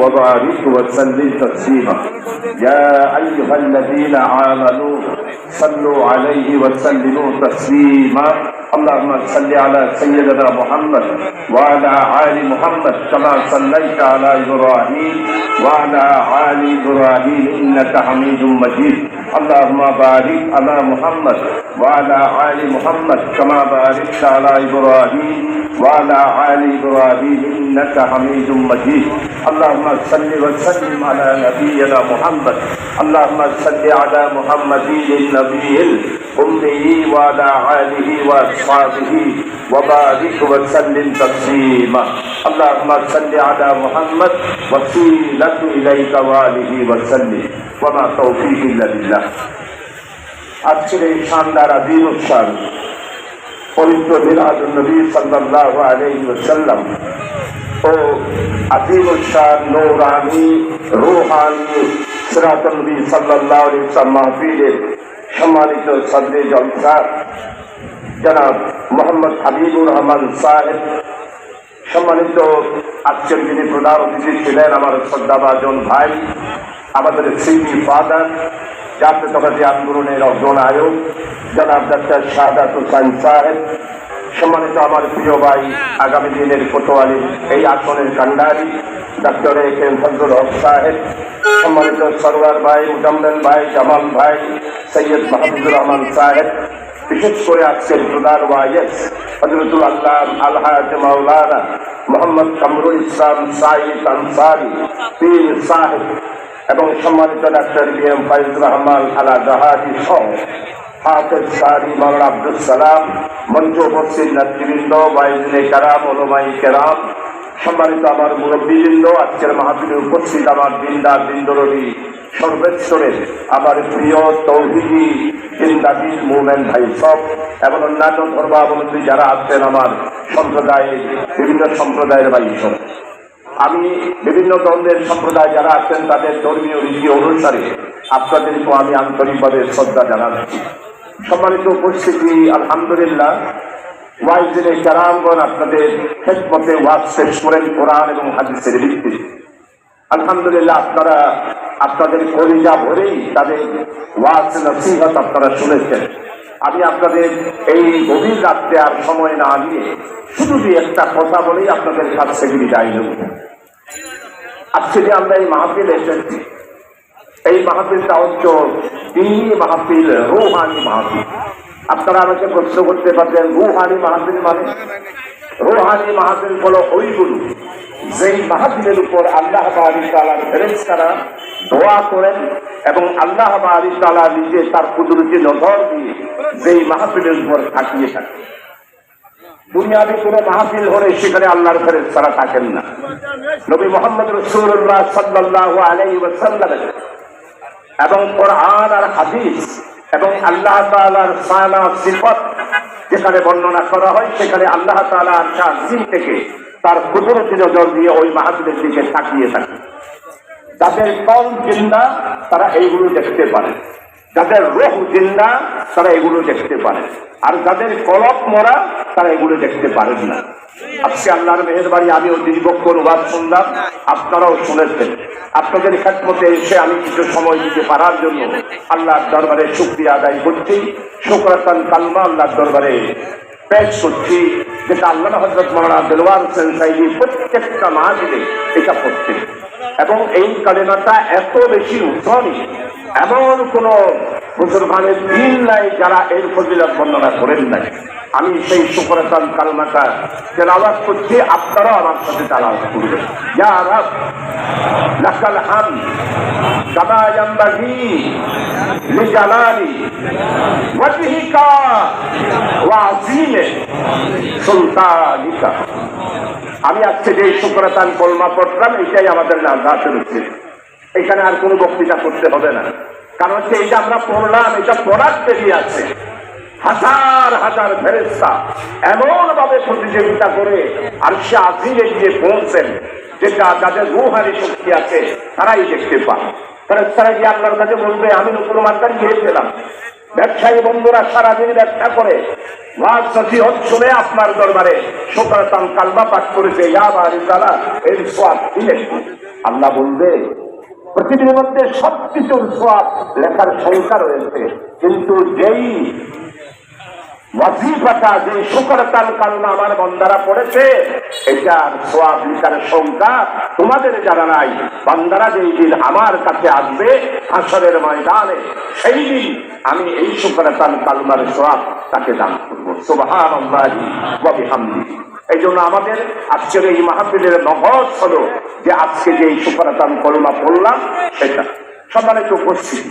وبارك وسلم تسليما يا أيها الذين آمنوا صلوا عليه وسلموا تسليما. اللهم صل على سيدنا محمد وعلى آل محمد كما صليت على إبراهيم وعلى آل إبراهيم إنك حميد مجيد. اللهم بارك على محمد وعلى آل محمد كما باركت على إبراهيم وعلى آل إبراهيم إنك حميد مجيد. اللهم صل وسلم على نبينا محمد. اللهم صل على محمد النبي الأمي وعلى آله وأصحابه وبارك وسلم تسليما. اللهم صل على محمد وسيلة إليك وآله وسلم وما توفيق إلا بالله আজকের এই শানদার আদিন উৎসব পবিত্র মিলাদ নবী সাল্লাল্লাহু আলাইহি ওয়াসাল্লাম ও আজিম উৎসাহ নৌরানি রুহানি সিরাতুল নবী সাল্লাল্লাহু আলাইহি ওয়াসাল্লাম মাহফিলের সম্মানিত সদরে জলসা জনাব মোহাম্মদ হাবিবুর রহমান সাহেব সম্মানিত আজকের যিনি প্রধান অতিথি ছিলেন আমার শ্রদ্ধাভাজন ভাই, আমাদের স্মৃতি ফাদার জাতীয়তাবাদী আন্দোলনের অগ্রনায়ক জনাব ডাক্তার শাহাদাত হুসাইন সাহেব। সম্মানিত আমার প্রিয় ভাই, আগামী দিনের কোতোয়ালি, এই আসনের কান্ডারি, ডাক্তার এ কে ফজলুল হক সাহেব। সম্মানিত সরওয়ার ভাই, মুজাম্মেল ভাই, জামাল ভাই, সৈয়দ মাহমুদুর রহমান সাহেব। বিশেষ করে আজকের প্রধান ওয়াইস হজরতুল আলহাজ মাওলানা মোহাম্মদ কামরুল ইসলাম সাইদ আনসারি, পীর সাহেব এবং সম্মানিত doctor B M Faizur Rahman আলা জাহাদি সহ হাফেজ সারি মাওলানা আব্দুল সালাম, মঞ্চ উপস্থিত নেতৃবৃন্দ, বাইজনে কারাম ওলমাই কেরাম, সম্মানিত আমার মুরব্বীবৃন্দ, আজকের মাহফিলে উপস্থিত আমার দিনদার দিনদরী সর্বেশ্বরের, আমার প্রিয় তৌহিদি জিন্দাদিন মুভমেন্ট ভাই সব, এবং অন্যান্য ধর্মাবলম্বী যারা আছেন আমার সম্প্রদায়ের, বিভিন্ন সম্প্রদায়ের ভাই সব। আমি বিভিন্ন ধর্মের সম্প্রদায় যারা আছেন, তাদের ধর্মীয় রীতি অনুসারে আপনাদেরকেও আমি আন্তরিকভাবে শ্রদ্ধা জানাচ্ছি। সম্মানিত উপস্থিতি, আলহামদুলিল্লাহ, ওয়াইজের কারামগণ আপনাদের খেদমতে ওয়াজ শেষ করেন কোরআন এবং হাদিসের ভিত্তিতে। আলহামদুলিল্লাহ, আপনারা আপনাদের কলিজা ভরেই তাদের ওয়াজ আপনারা শুনেছেন। আমি আপনাদের এই গভীর রাত্রে আর সময় না নিয়ে শুধু যে একটা কথা বলেই আপনাদের কাছ থেকে বিদায় নেব। আজকে যে আমরা এই মাহফিল এসেছি, এই মাহফিলটা হচ্ছে দিনী মাহফিল, রুহানি মাহফিল। আপনারা আমাকে প্রশ্ন করতে পারবেন, রুহানি মাহফিল মানে? রুহানি মাহফিল হলো ওইগুলো যেই মাহফিলের উপর আল্লাহ বাড়ি ফেরেস্তারা দোয়া করেন এবং আল্লাহ তালা নিজে তার কুদরতি নজর দিয়ে যেই মাহফিলের উপর থাকিয়ে থাকে। দুনিয়াবি কোনো মাহফিল হলে সেখানে আল্লাহর ফেরেস্তারা থাকেন না। নবী মোহাম্মদ রসুল্লাহ সাল্লাহ আলাই ওয়াসাল্লামের এবং কোরআন আর হাদিস এবং আল্লাহ তাআলার সানা সিফত যেখানে বর্ণনা করা হয়, সেখানে আল্লাহ তাআলা শাহিন থেকে তার কুদরতি নজর দিয়ে ওই মাহাতুরের দিকে তাকিয়ে থাকে। যাদের কল জিন্দা, তারা এইগুলো দেখতে পারে। যাদের রোহ জিন্দা, তারা এগুলো দেখতে পারে। আর যাদের কলপ মরা, তারা এগুলো দেখতে পারেন না। আজকে আল্লাহর মেহরবানি আমিও দীর্ঘক্ষণ ওয়াজ শুনলাম, আপনারাও শুনেছেন। আপনাদের খেদমতে এসে আমি কিছু সময় দিতে পারার জন্য আল্লাহর দরবারে শুক্রিয়া আদায় করছি। শুক্রাতান কালমা আল্লাহর দরবারে পেশ করছি, যেটা আল্লাহ হজরত মৌলানা দেলওয়ার হোসেন প্রত্যেকটা মাহফিলে এটা করছে এবং এই কালেমাটা এত বেশি উত্তরী এমন কোন মুসলমানের দিন নাই যারা এর ফজিলত বর্ণনা করেন নাই। আমি সেই শুকরাতান কালমাটা তেলাওয়াত করছি, আপনারাও আমার সাথে তেলাওয়াত করবেন। ইয়া রাব, লাকাল হাম কামা ইয়ানবাগি লিজালালি, ওয়াজহিকা, ওয়া সুলতানিকা। আমি আজকে যে শুক্রতান কলমা পড়লাম এটাই আমাদের নাজাতের উচিত এখানে আর কোনো বক্তৃতা করতে হবে না। কারণ হচ্ছে এটা আমরা পড়লাম এটা পড়ার দেরি আছে। হাজার হাজার ফেরেস্তা এমন ভাবে প্রতিযোগিতা করে আর সে আজিলে গিয়ে পৌঁছেন, যেটা যাদের রুহানি শক্তি আছে, তারাই দেখতে পান ফেরেস্তারা গিয়ে আপনার কাছে বলবে, আমি নতুন মার্কার গিয়েছিলাম ব্যবসায়ী বন্ধুরা সারাদিন ব্যবসা করে। শুনে আপনার দরবারে। শোকরাতাম কালবা পাঠ করেছে আল্লাহ বলবে, পৃথিবীর মধ্যে সবকিছুর সব লেখার সংখ্যা রয়েছে। কিন্তু যেই ওয়াজিফাটা যে শুকরতাল আমার বন্দারা পড়েছে। এটার সোয়াব লিখার সংখ্যা তোমাদের জানা নাই। বান্দারা যেই দিন আমার কাছে আসবে হাসরের ময়দানে, সেই দিন আমি এই শুকরতাল কালমার সোয়াব তাকে দান করব। এই জন্য আমাদের আজকের এই মাহফিলের নহজ হলো যে আজকে যে এই শুকরতাল কলমা পড়লাম, সেটা। সম্মানিত উপস্থিতি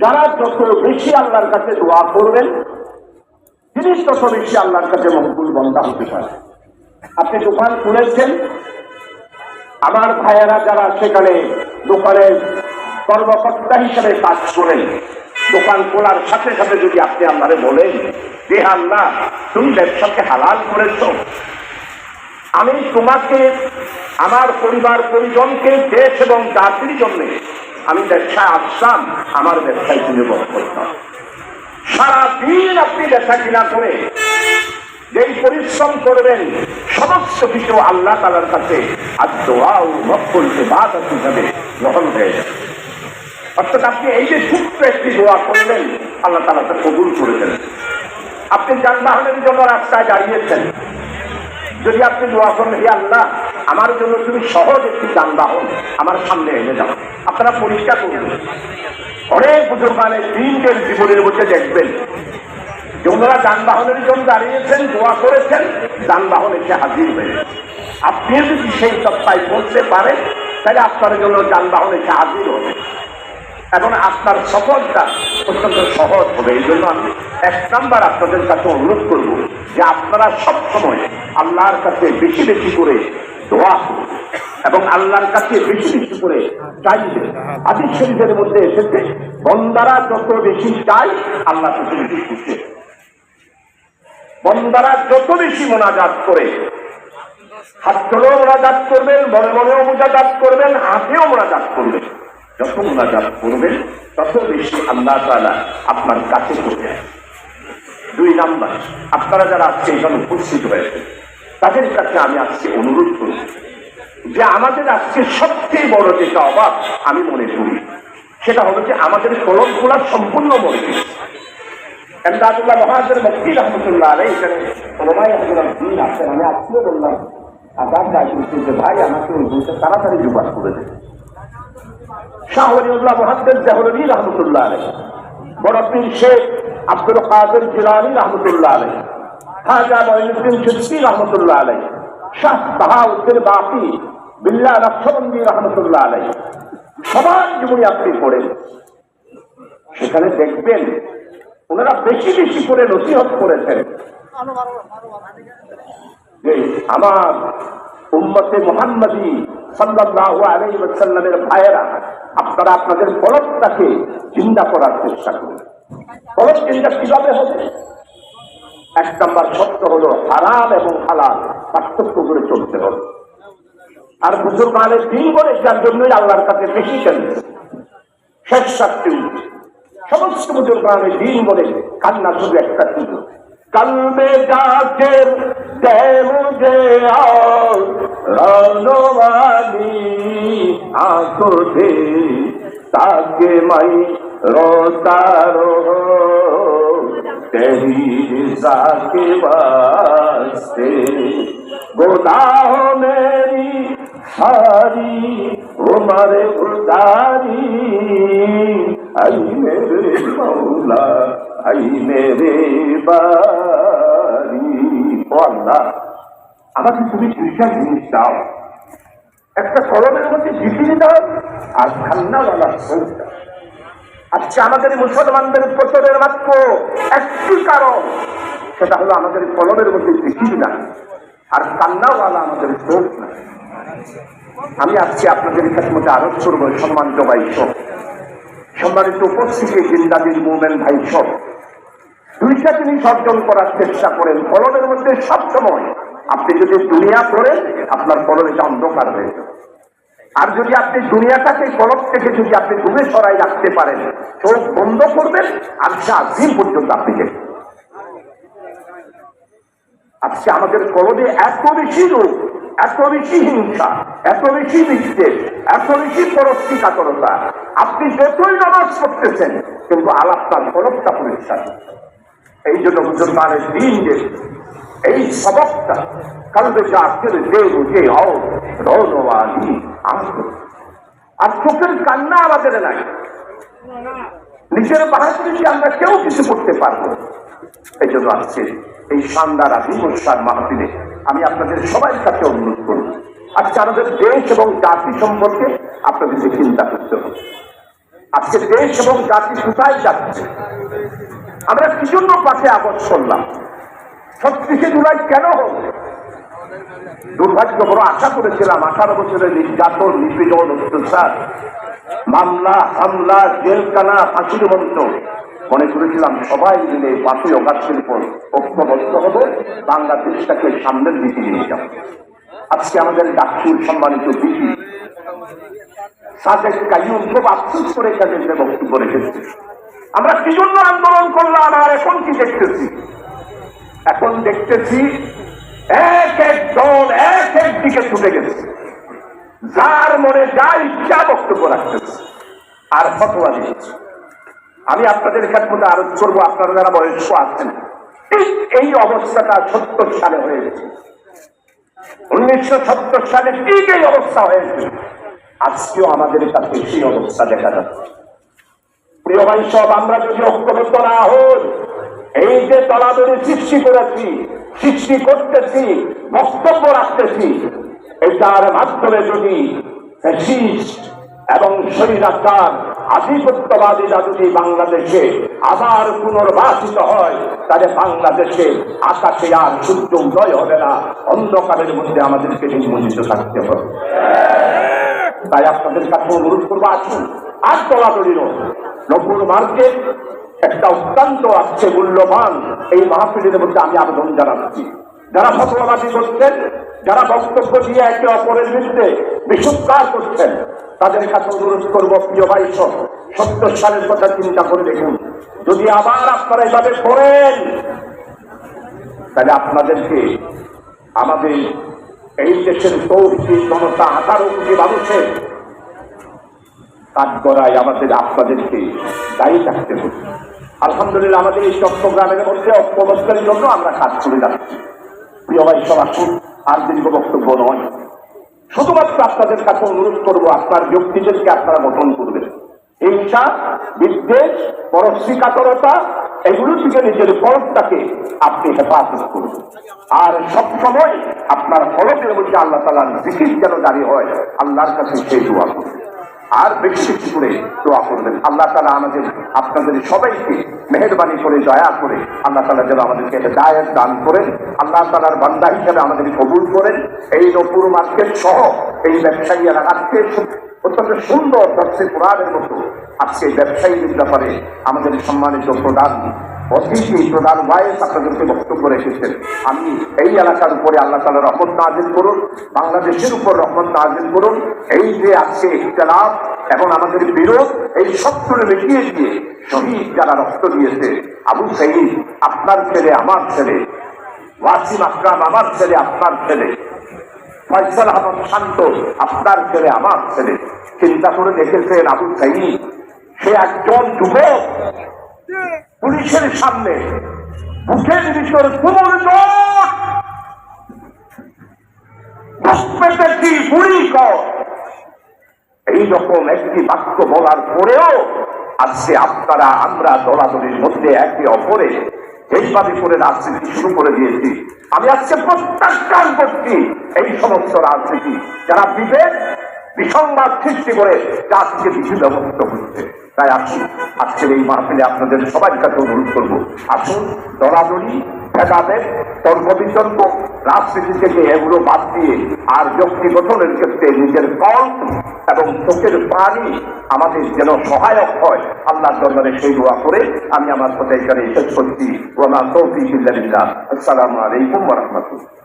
যারা যত বেশি আল্লাহর কাছে দোয়া করবেন জিনিস তত বেশি আল্লাহর কাছে মকবুল বন্ধা হতে পারে। আপনি দোকান খুলেছেন, আমার ভাইয়েরা যারা সেখানে দোকানের কর্মকর্তা হিসেবে কাজ করেন, দোকান খোলার সাথে সাথে যদি আপনি আল্লাহরে বলেন যে, আল্লাহ, তুমি ব্যবসাকে হালাল করেছ। আমি তোমাকে, আমার পরিবার পরিজনকে দেশ এবং জাতির জন্য আমি ব্যবসায় আসলাম, আমার ব্যবসায় তুমি করতাম সারাদিন আপনি ব্যবসা কিনা করে, যেই পরিশ্রম করবেন, সমস্ত কিছু আল্লাহ তালার কাছে আর দোয়া ও মক্কল বাদ হিসাবে গ্রহণ হয়ে যাবে। অর্থাৎ আপনি এই যে ছোট্ট একটি দোয়া করলেন, আল্লাহ তালা তা কবুল করে দেন আপনি যানবাহনের জন্য রাস্তায় দাঁড়িয়েছেন যদি আপনি দোয়া করেন, হে আল্লাহ, আমার জন্য তুমি সহজ একটি যানবাহন আমার সামনে এনে যাও আপনারা পরিষ্কার করবেন অনেক বুজুর্গানের দিনদের জীবনের মধ্যে দেখবেন যে ওনারা যানবাহনের জন্য দাঁড়িয়েছেন, দোয়া করেছেন, যানবাহন এসে হাজির হয়ে আপনি যদি সেই সপ্তাহে বলতে পারেন, তাহলে আপনার জন্য যানবাহন এসে হাজির হবে। এখন আপনার সফলটা অত্যন্ত সহজ হবে। এই জন্য আমি এক নাম্বার আপনাদের কাছে অনুরোধ করব যে আপনারা সবসময় আল্লাহর কাছে বেশি বেশি করে দোয়া করুন এবং আল্লাহর কাছে বেশি বেশি করে চাইবে আদির শরীফের মধ্যে এসেছে, বন্দারা যত বেশি চাই আল্লাহ তত বেশি খুশি। বন্দারা যত বেশি মোনাজাত করে, হাত তোলেও মোনাজাত করবেন, মনে মনেও মোনাজাত করবেন, হাতেও মোনাজাত করবেন। যত মোনাজাত করবেন তত বেশি আল্লাহ তাআলা আপনার কাছে করবে দুই নাম্বার, আপনারা যারা আজকে এখানে উপস্থিত হয়েছে তাদের কাছে আমি আজকে অনুরোধ করব যে আমাদের আজকে সবচেয়ে বড় যেটা অভাব আমি মনে করি, সেটা হলো যে আমাদের কলম খোলা সম্পূর্ণ মনে এমদাদুল্লাহ মহাজের মক্কি রহমতুল্লাহ আলাই এখানে আমি আজকে বললাম দায় করছি যে ভাই আমাকে ওই বইটা তাড়াতাড়ি জোগাড় করে দেবে শাহ ওলিউল্লাহ মহাদ্দের জাহরবি রহমতুল্লাহ আলাই বড় শেখ আব্দুল কাদের জিলানি রহমতুল্লাহ আলাই খাজা মঈনুদ্দিন চিস্তি রহমতুল্লাহ আলাই শাহ বাহাউদ্দিন বাকি বিল্লাহ নকশবন্দি রহমতুল্লাহ আলাই সবার জীবনী আপনি পড়েন। সেখানে দেখবেন ওনারা বেশি বেশি করে নসিহত করেছেন। যে আমার উম্মতে মোহাম্মদী সাল্লাল্লাহু আলাইহি ওয়াসাল্লামের ভাইয়েরা আপনারা আপনাদের ফলকটাকে চিন্তা করার চেষ্টা করুন। ফলক চিন্তা কীভাবে হবে? এক নম্বর সত্য হলো হারাম এবং হালাল পার্থক্য করে চলতে হবে। আর মুসলমানের দিন বলে যার জন্যই আল্লাহর কাছে বেশি কেন্দ্র শেষ শাস্তি সমস্ত মুসলমানের দিন বলে কান্না শুধু একটা সুযোগ कल में जाके दे मुझे और रौनो वाली आंखों से ताकि मैं रोता रहो तेरी रिजा के वास्ते गोदाह मेरी सारी उम्र उतारी अली मेरे मौला আই মেরে বাড়ি ও আল্লাহ আমাকে তুমি দুইটা জিনিস দাও একটা সরমের মধ্যে ঝিঁকিয়ে দাও আর ঠান্ডাওয়ালা আজকে আমাদের মুসলমানদের প্রচরের মাত্র একটি কারণ সেটা হলো আমাদের কলমের মধ্যে ঝিঁকিয়ে না আর কান্নাওয়ালা আমাদের শোক না আমি আজকে আপনাদের কাছে মধ্যে আরোপ করব সম্মান জবাই সম্মানিত উপস্থিতি জিন্দাদিন মোমেন ভাই সব দুইটা জিনিস অর্জন করার চেষ্টা করেন। ফলনের মধ্যে সবসময় আপনি যদি দুনিয়া করেন আপনার ফলনটা অন্ধকার হয়ে যাবে আর যদি আপনি দুনিয়াটাকে কলক থেকে যদি আপনি দূরে সরাই রাখতে পারেন, চোখ বন্ধ করবেন, আর দিন পর্যন্ত আপনি আজকে আমাদের কলমে এত বেশি রোগ, এত বেশি হিংসা, এত বেশি বিদ্বেষ এত বেশি পরস্তিকাতরতা আপনি যতই নামাজ করতেছেন কিন্তু আলাপটার কলমটা পরিষ্কার এই জন্য মুসলমানের দিন যে, এই সবকটা কালবে জাতির যে বুঝে হও রৌনওয়ালি আর চোখের কান্না আমাদের নাই। নিজের বাহাদুরিকে আমরা কেউ কিছু করতে পারব এই জন্য আজকে এই শানদার আদিবস্যার মাহফিলে আমি আপনাদের সবাই কাছে অনুরোধ করব। আজকে আমাদের দেশ এবং জাতি সম্পর্কে আপনাদেরকে চিন্তা করতে হবে। আজকে দেশ এবং জাতি কোথায় যাচ্ছে? আমরা কি জন্য পাশে আগস্ট করলাম ছত্রিশে জুলাই কেন হল? দুর্ভাগ্য, বড় আশা করেছিলাম, আঠারো বছরের নির্যাতন, নিপীড়ন, অত্যাচার, মামলা, হামলা, জেলখানা ফাঁসির মন্ত্র মনে করেছিলাম সবাই মিলে পাঁচই অগাস্টের পর ঐক্যবদ্ধ হবে, বাংলাদেশটাকে সামনের দিকে নিয়ে যাবে। আজকে আমাদের ডাক্তুর সম্মানিত দিদি সাদেক কাইম খুব আফসোস করে তাদেরকে বক্তব্য রেখেছে। আমরা কি জন্য আন্দোলন করলাম, আর এখন কি দেখতেছি? এখন দেখতেছি এক এক দল এক এক দিকে ছুটে গেছে। যার মনে যা ইচ্ছা বক্তব্য রাখতেছে আর ফটোয়া দিচ্ছে আমি আপনাদের ক্ষেত্রে আরোপ করব, আপনারা যারা বয়স্ক আছেন। ঠিক এই অবস্থাটা সত্তর সালে হয়ে গেছে। উনিশশো সত্তর সালে ঠিক এই অবস্থা হয়েছে আজকেও আমাদের কাছে সেই অবস্থা দেখা যাচ্ছে। প্রিয় ভাই সব আমরা যদি ঐক্যবদ্ধ না হই, এই যে তলাদরি সৃষ্টি করেছি, সৃষ্টি করতেছি, বক্তব্য রাখতেছি, এটার মাধ্যমে যদি এবং স্বৈরাচার আধিপত্যবাদীরা যদি বাংলাদেশে আবার পুনর্বাসিত হয়, তাহলে বাংলাদেশে আকাশে আর সূর্য উদয় হবে না, অন্ধকারের মধ্যে আমাদেরকে নির্মজিত থাকতে হবে। তাই আপনাদের কাছে অনুরোধ করব, আসুন, আর দলাদলি নয়। নপুর মার্কেট একটা অত্যন্ত আছে মূল্যবান এই মাহফিলের মধ্যে আমি আবেদন জানাচ্ছি। যারা ফটোবাদী করছেন, যারা বক্তব্য দিয়ে একে অপরের বিরুদ্ধে বিশুদ্ধার করছেন, তাদের কাছে অনুরোধ করব, প্রিয় ভাই সব, সত্তর সালের কথা চিন্তা করে দেখুন। যদি আবার আপনারা এভাবে করেন, তাহলে আপনাদেরকে আমাদের এই দেশের তৌহিদ জনতা আঠারো কোটি মানুষের কাজ করায় আমাদের আপনাদেরকে দায়ী থাকতে হবে। আলহামদুলিল্লাহ আমাদের এই চট্টগ্রামের মধ্যে অপবস্থার জন্য আমরা কাজ করে যাচ্ছি। প্রিয় ভাই, সব আসুন, আর দীর্ঘ বক্তব্য নয়। শুধুমাত্র আপনাদের কাছে অনুরোধ করব, আপনার ব্যক্তিদেরকে আপনারা গঠন করবেন। হিংসা বিদ্বেষ পরশ্রীকাতরতা এগুলো থেকে নিজের ফলটাকে আপনি হেফাজত করবেন আর সব সময় আপনার ফলকের মধ্যে আল্লাহ তালার জিকির যেন দাঁড়িয়ে হয়, আল্লাহর কাছে সেই দোয়া করবেন আর বেশি করে দোয়া করবেন। আল্লাহ তালা আমাদের আপনাদের সবাইকে মেহরবানি করে, দয়া করে আল্লাহ তালা যেন আমাদেরকে দায়ের দান করেন। আল্লাহ তালার বান্দা হিসেবে আমাদের কবুল করেন। এই নপুর মার্কেট সহ এই ব্যবসায়ী এলাকাকে অত্যন্ত সুন্দর দর্শে কোরআনের মতো আজকে ব্যবসায়ীদের ব্যাপারে আমাদের সম্মানিত প্রধান অতিথি প্রধান ভাইস আপনাদেরকে বক্তব্য রেখেছেন। আমি এই এলাকার উপরে আল্লাহ তালা রহমত নাজিল করুন, বাংলাদেশের উপর রহমত নাজিল করুন। এই যে আজকে ইখতলাফ এবং আমাদের বিরোধ, এই সবগুলো মিটিয়ে দিয়ে শহীদ যারা রক্ত দিয়েছে, আবু সাইদ, আপনার ছেলে, আমার ছেলে, ওয়াসিম আকরাম, আমার ছেলে, আপনার ছেলে, ফয়সাল আহমদ শান্ত, আপনার ছেলে, আমার ছেলে। চিন্তা করে দেখেছেন আবু সাইদ, সে একজন যুবক। পুলিশের সামনে বুকের ভিতর তুমুল এইরকম একটি বাক্য বলার পরেও আজকে আপনারা, আমরা দলাদলির মধ্যে একে অপরে এইভাবে করে রাজনীতি শুরু করে দিয়েছি, আমি আজকে প্রত্যাখ্যান করছি এই সমস্ত রাজনীতি। যারা বিবেক বিসংবাদ সৃষ্টি করে জাতিকে কিছু ব্যবস্থা করছে তাই আসুন আজকের এই মাহফিলে আপনাদের সবার কাছে অনুরোধ করব। আসুন, দলাদলি, ভেদাভেদ তর্ক বিতর্ক রাজনীতি থেকে এগুলো বাদ দিয়ে আর ব্যক্তি গঠনের ক্ষেত্রে নিজের কল এবং চোখের পানি আমাদের যেন সহায়ক হয়, আল্লাহর দরবারে সেই দোয়া করে আমি আমার কথা এখানে শেষ করছি। আসসালামু আলাইকুম রাহমাতুল্লাহ।